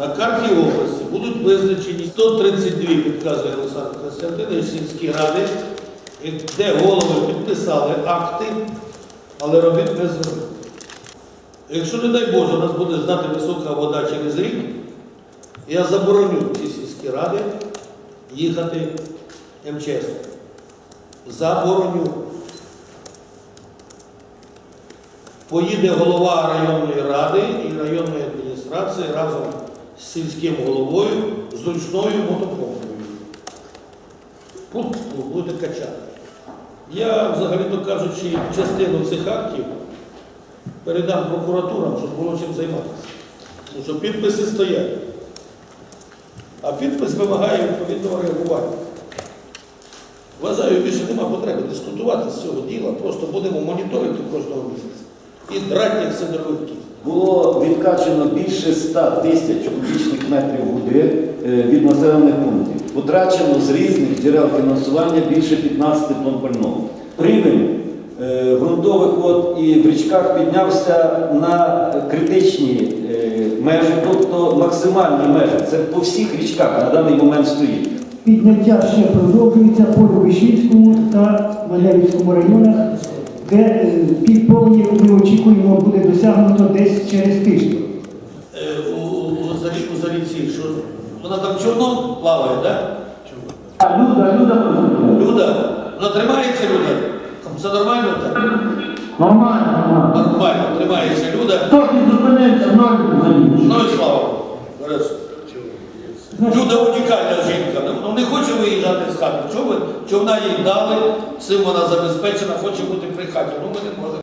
На карті області будуть визначені 132, підказує Олександр Костянтинович, сільські ради, де голови підписали акти, але робіт не зробили. Якщо, не дай Боже, у нас буде знати висока вода через рік, я забороню ці сільські ради їхати МЧС. Забороню. Поїде голова районної ради і районної адміністрації разом з сільським головою з ручною мотопомпою. Пу-пу, Буде качати. Я, взагалі-то кажучи, частину цих актів передам прокуратурам, щоб було чим займатися. Тому що підписи стоять. А підпис вимагає відповідного реагування. Вважаю, більше нема потреби дискутувати з цього діла, просто будемо моніторити кожного місяця. І драти як сидорових кіз. Було відкачено більше 100 тисяч кубічних метрів води е, від населених пунктів. Потрачено з різних джерел фінансування більше 15 тонн пального. Рівень е, ґрунтових вод і в річках піднявся на критичні е, межі, тобто максимальні межі. Це по всіх річках на даний момент стоїть. Підняття ще продовжується по Любишівському та Малявівському районах, де е, пік повені ми очікуємо буде досягнуто десь через тиждень. Е, у, Заріці, що вона там човном плаває, так? А Люда, Люда, Люда, вона тримається, Люда? Це нормально так? нормально, нормально. Нормально, тримається Люда. Хто не зупинився, ноль заліз. Ну і слава. Люда унікальна жінка. Ну, Ну не хоче виїжджати з хати. Чого ви? Човна їй дали, цим вона забезпечена, хоче бути при хаті. Ну ми не можемо.